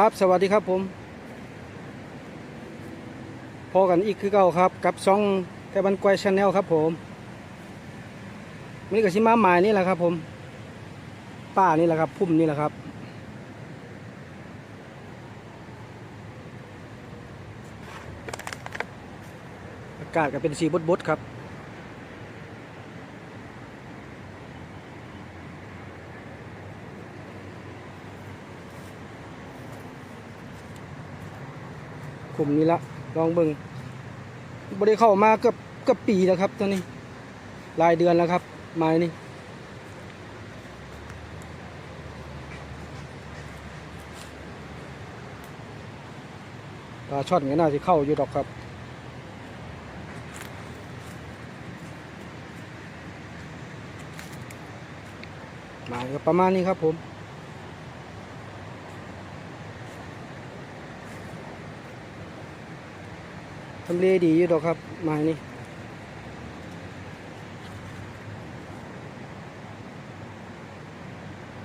ครับ สวัสดีครับผมพอกันอีกคือเก่าครับ กับช่องแต่บันกวยชาแนลครับผมวันนี้ก็ชิมาหมายนี่แหละครับ ผม ป้านี่แหละครับ พุ่มนี่แหละครับ อากาศก็เป็นสีบดๆครับ ขุมนี้ละลองเบิ่งบได้เข้ามาเกือบเกือบปีแล้วครับตอนนี้รายเดือนแล้วครับ ไม้นี่ปลาช่อนก็น่าจะเข้าอยู่ดอกครับมาก็ประมาณนี้ครับผม ทำเลดีอยู่ดอกครับไม้นี่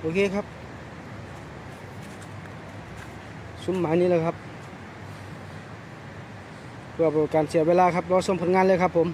โอเคครับซุ้มไม้นี้เลยครับเพื่อเป็นการเสียเวลาครับรอชมผลงานเลยครับผม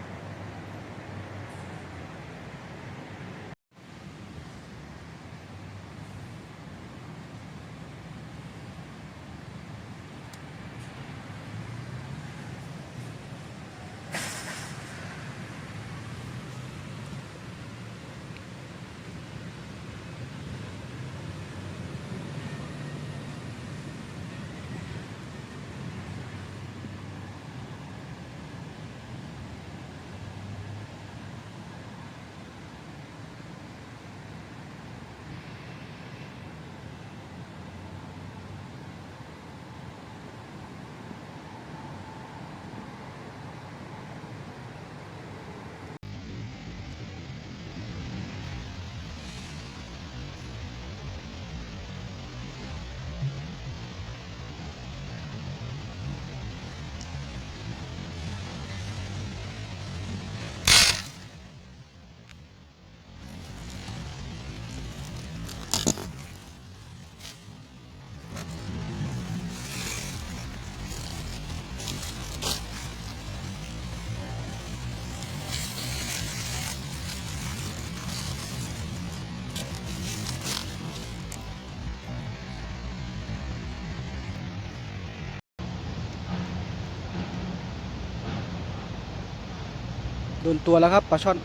ดนตัวแล้วครับปลาช่อน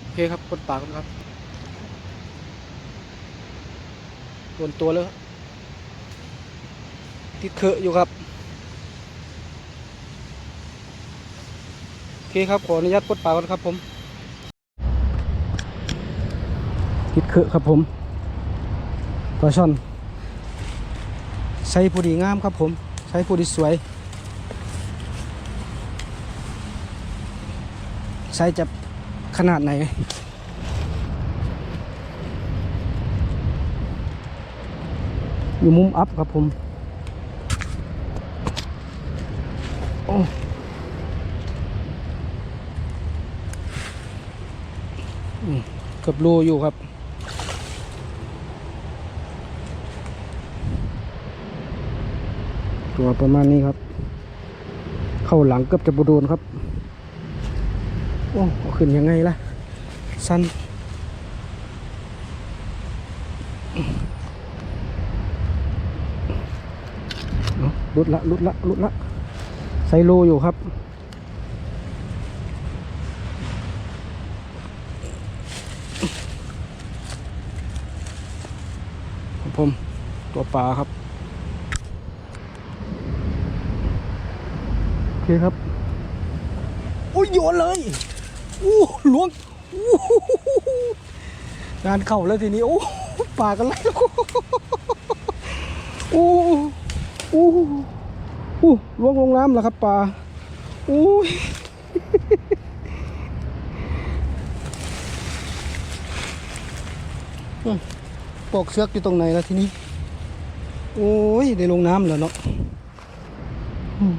โอเคครับกดปากกันครับโดนตัวแล้วติดเคอะอยู่ครับโอเคครับขออนุญาตกดปากกันครับผมติดเคอะครับผมปลาช่อน ใส่ผู้ดีงามครับผม ใส่ผู้ดีสวย ใส่จะขนาดไหนอยู่มุมอัพครับผมโอ้เกือบโลอยู่ครับ ตัวประมาณนี้ครับ เข้าหลังเกือบจะบโดนครับ โอ้เขึ้นยังไงล่ะ สั้นลุดละลุดละลุดละไซโลอยู่ครับครับผมตัวปลาครับ โอเคครับโอ้ยโยนเลยอู้ล้วงงานเข้าแล้วทีนี้โอ้ปากกันแล้วอู้อู้อู้ล้วงลงน้ำแล้วครับปลาอู้ยปอกเชือกอยู่ตรงไหนแล้วทีนี้ โอ้ย ได้ลงน้ำแล้วเนาะอืม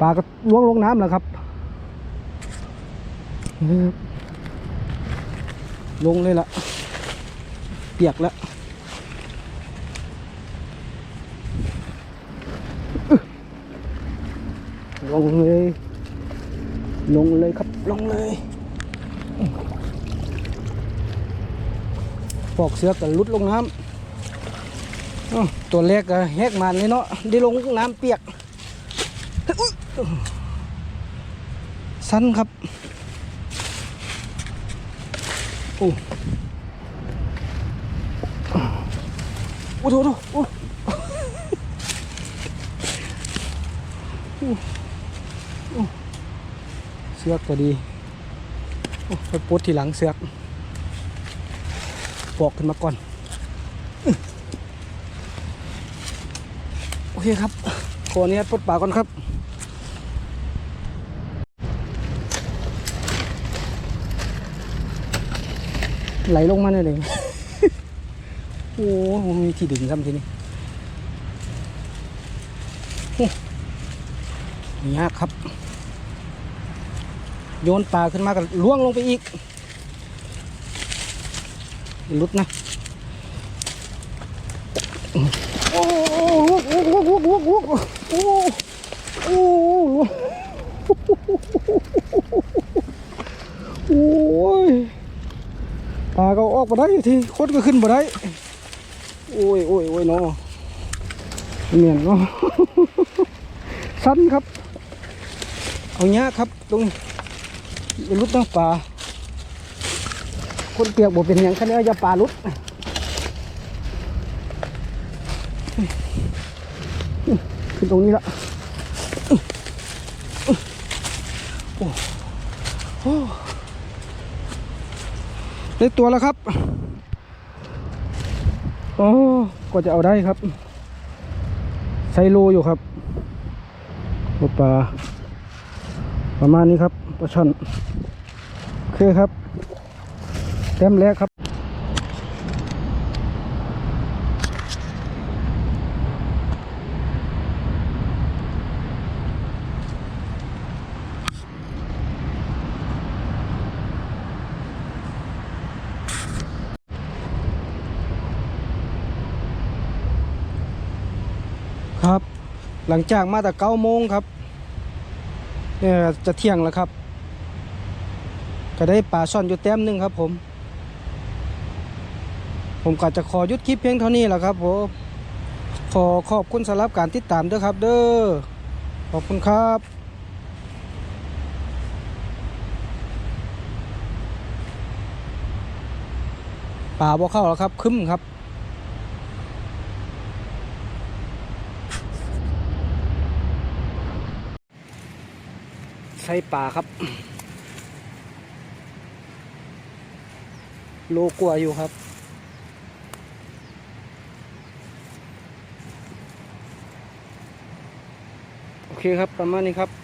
ปลาก็ล้วงลงน้ำแล้วครับลงเลยละเปียกแล้วลงเลย ลงเลยครับ ลงเลยปอกเสือกันลุดลงน้ำตัวแรกก็แหกมันเลยเนาะได้ลงน้ำเปียกอุ๊ย สั้นครับโอ้โอ้โหโอ้โหโอ้โอ้เสือกก็ดีไปปลดทีหลังเสือกปอกขึ้นมาก่อน โอเคครับขออนุญาตปลดปากก่อนครับ ไหลลงมาเลยโอ้โหมีที่ดึงซ้ำทีนี้ยากครับ โยนปลาขึ้นมาก็ล่วงลงไปอีกลุดนะ โอ้โหโอ้โหโอ้โหโอ้โหโอ้โหโอ้โหโอ้ย ปลาก็ออกมาได้ทีคนก็ขึ้นมาได้ โอ้ยโอ้ยโอ้ยเนาะเหมียนเนาะสั้นครับ เอาเนี้ยครับตรงลุดนะปลาคนเปียกบอกเป็นอย่างคันนี้อย่าปลาลุดขึ้นตรงนี้ละโอ้โห ได้ตัวแล้วครับ โอ้ก็จะเอาได้ครับไซโลอยู่ครับปลาปลาประมาณนี้ครับปลาช่อนโอเคครับแต้มแรกคครับ หลังจากมาแต่เก้าโมงครับเนี่ยจะเที่ยงแล้วครับ ก็ได้ปลาช่อนอยู่แต้มหนึ่งครับผม ผมก็จะขอยุดคลิปเพียงเท่านี้แหละครับผมขอขอบคุณสำหรับการติดตามด้วยครับ เด้อขอบคุณครับป่าบ่เข้าแล้วครับคึ้มครับ ใช่ป่าครับ โลกว่าอยู่ครับ โอเคครับประมาณนี้ครับ